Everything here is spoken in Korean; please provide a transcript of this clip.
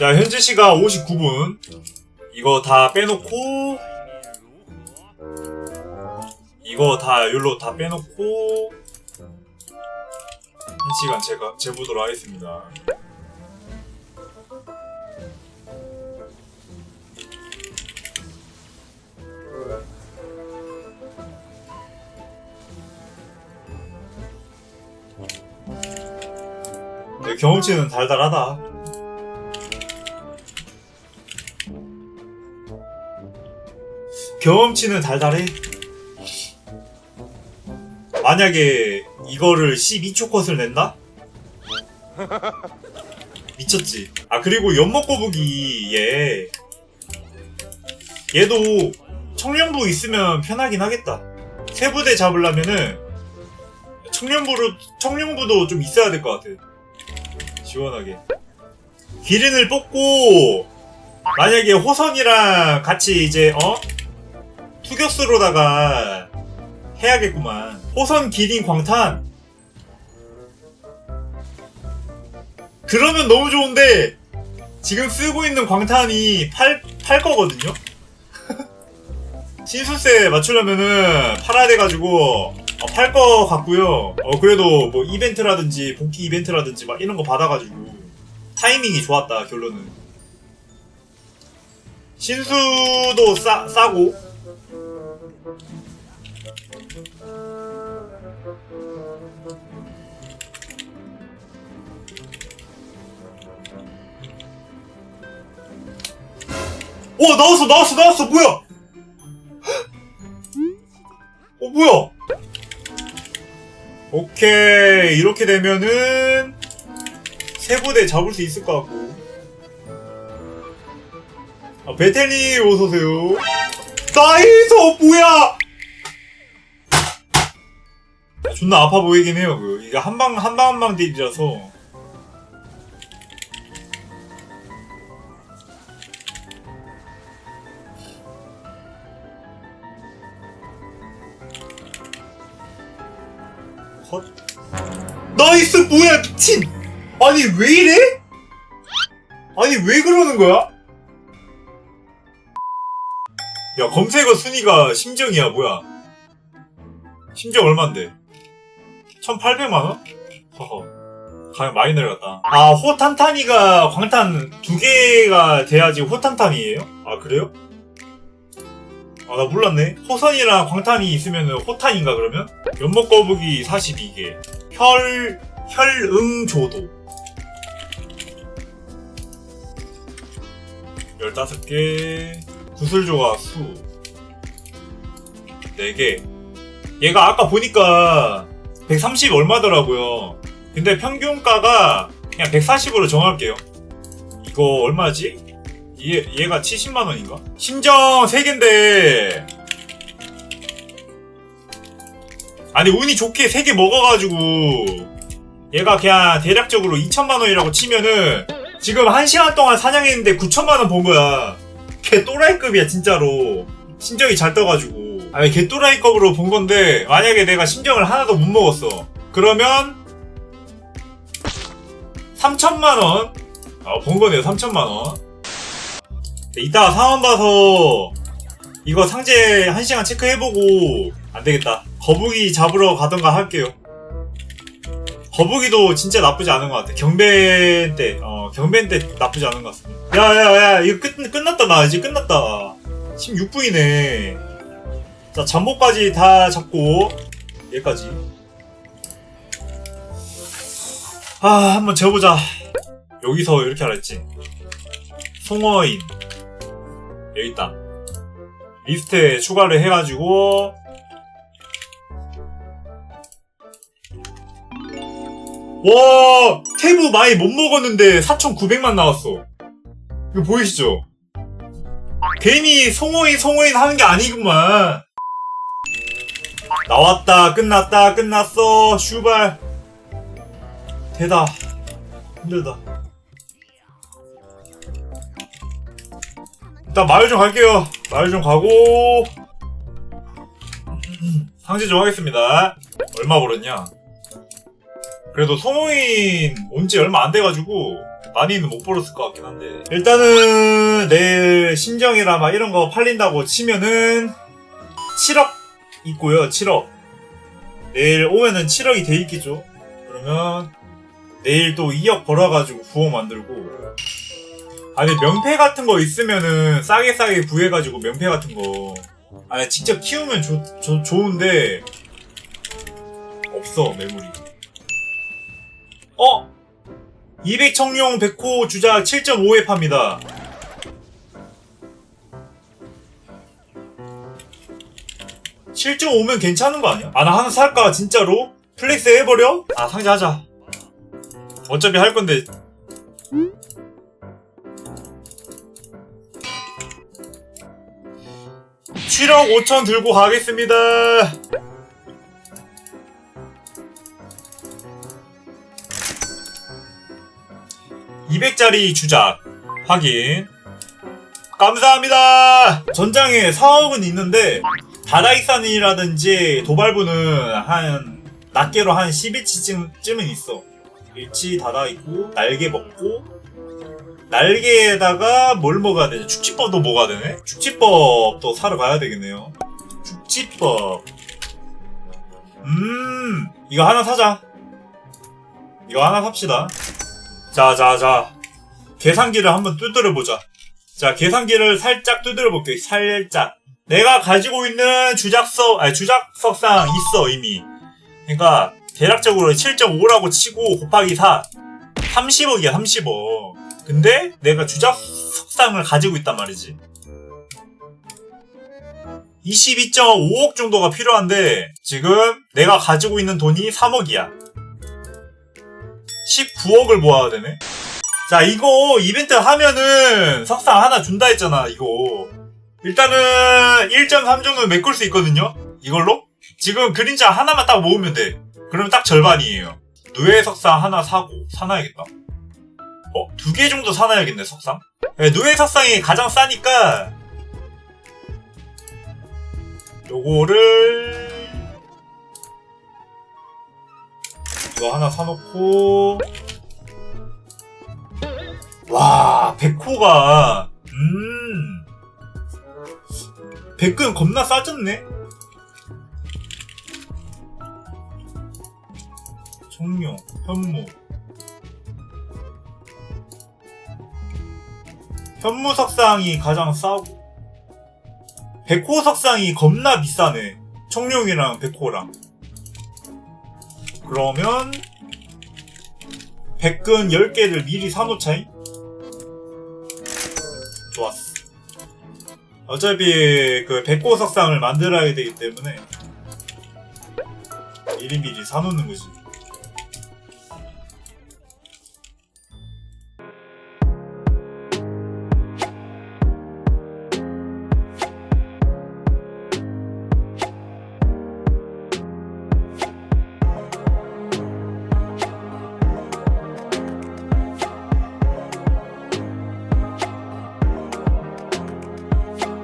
자, 현재 시각 59분. 이거 다 빼놓고, 이거 다, 욜로 다 빼놓고, 한 시간 제가, 재보도록 하겠습니다. 네, 경험치는 달달하다. 경험치는 달달해. 만약에 이거를 12초 컷을 낸다? 미쳤지. 아 그리고 연먹거북이 얘 얘도 청년부 있으면 편하긴 하겠다. 세 부대 잡으려면은 청년부로 청년부도 좀 있어야 될 것 같아. 시원하게. 기린을 뽑고 만약에 호선이랑 같이 이제 어 투격수로다가 해야겠구만. 호선 기린 광탄. 그러면 너무 좋은데 지금 쓰고 있는 광탄이 팔, 팔 거거든요? 신수세 맞추려면은 팔아야 돼가지고 어, 팔거 같고요. 어 그래도 뭐 이벤트라든지 복귀 이벤트라든지 막 이런 거 받아가지고 타이밍이 좋았다 결론은. 신수도 싸, 싸고 오 나왔어 나왔어 나왔어. 뭐야? 어 뭐야? 오케이. 이렇게 되면은 세 부대 잡을 수 있을 것 같고. 아 베텔님 어서오세요 나이스 뭐야 존나 아파 보이긴 해요 그. 이게 한 방 한 방 한 방 딜이라서 컷 나이스 뭐야 미친 아니 왜 이래? 아니 왜 그러는 거야? 야 검색어 순위가 심정이야 뭐야 심정 얼만데 1800만원? 허허 가격 많이 내려갔다 아 호탄탄이가 광탄 두 개가 돼야지 호탄탄이에요? 아 그래요? 아 나 몰랐네 호선이랑 광탄이 있으면 호탄인가 그러면? 연목거북이 42개 혈... 혈응조도 15개 구슬조각 수 4개. 얘가 아까 보니까 130 얼마더라고요. 근데 평균가가 그냥 140으로 정할게요. 이거 얼마지? 얘, 얘가 70만원인가? 심정 3개인데. 아니 운이 좋게 3개 먹어가지고 얘가 그냥 대략적으로 2천만원이라고 치면은 지금 1시간 동안 사냥했는데 9천만원 본 거야 걔 또라이급이야 진짜로. 심정이 잘 떠가지고. 아니 걔 또라이급으로 본 건데 만약에 내가 심정을 하나도 못 먹었어. 그러면 3천만 원. 아, 본 거네요 3천만 원. 이따가 상황 봐서 이거 상제 1시간 체크해보고 안 되겠다. 거북이 잡으러 가던가 할게요. 거북이도 진짜 나쁘지 않은 것 같아. 경배 때 어, 경배 때 나쁘지 않은 것 같습니다 야야야 이거 끝, 끝났다 나 이제 끝났다. 16분이네. 자 잠복까지 다 잡고 얘까지. 아 한번 재보자. 여기서 이렇게 했지. 송어인. 여기 있다. 리스트에 추가를 해가지고 와 태부 많이 못 먹었는데 4,900만 나왔어 이거 보이시죠? 괜히 송어인 송어인 하는 게 아니구만. 나왔다 끝났다 끝났어. 슈발. 되다. 힘들다. 일단 마을 좀 갈게요. 마을 좀 가고. 상제 좀 하겠습니다. 얼마 벌었냐? 그래도 소모인 온 지 얼마 안 돼가지고 많이는 못 벌었을 것 같긴 한데. 일단은 내일 신정이라 막 이런 거 팔린다고 치면은 7억 있고요 7억. 내일 오면은 7억이 돼 있겠죠? 그러면 내일 또 2억 벌어가지고 부호 만들고. 아니 명패 같은 거 있으면은 싸게 싸게 구해가지고 명패 같은 거. 아니 직접 키우면 좋, 좋, 좋은데 없어 매물이. 어? 200 청룡 100호 주작 7.5에 팝니다. (7.5면) 괜찮은 거 아니야? 아 나 하나 살까 진짜로? 플렉스 해버려? 아 상자 하자 어차피 할 건데 (7억 5천) 들고 가겠습니다 200짜리 주작. 확인. 감사합니다. 전장에 4억은 있는데 다다익산이라든지 도발부는 한 낱개로 한 12치쯤은 있어. 일치 닫아 있고 날개 먹고 날개에다가 뭘 먹어야 되냐? 축지법도 먹어야 되네? 축지법도 사러 가야 되겠네요. 축지법. 음 이거 하나 사자. 이거 하나 삽시다 자, 자, 자. 계산기를 한번 두드려 보자. 자, 계산기를 살짝 두드려 볼게요. 살짝. 내가 가지고 있는 주작석, 아니, 주작석상 있어, 이미. 그러니까, 대략적으로 7.5라고 치고 곱하기 4. 30억이야, 30억. 근데 내가 주작석상을 가지고 있단 말이지. 22.5억 정도가 필요한데, 지금 내가 가지고 있는 돈이 3억이야. 19억을 모아야 되네. 자, 이거 이벤트 하면은 석상 하나 준다 했잖아, 이거. 일단은 1.3 정도 메꿀 수 있거든요? 이걸로? 지금 그림자 하나만 딱 모으면 돼. 그러면 딱 절반이에요. 누에 석상 하나 사고, 사놔야겠다. 어, 두 개 정도 사놔야겠네, 석상. 네, 누에 석상이 가장 싸니까, 요거를, 이거 하나 사놓고. 와 백호가. 음. 백은 겁나 싸졌네? 청룡 현무. 현무 석상이 가장 싸고. 백호 석상이 겁나 비싸네. 청룡이랑 백호랑 그러면 백근 10개를 미리 사놓자잉? 좋았어. 어차피 그 백호 석상을 만들어야 되기 때문에 미리미리 사놓는 거지.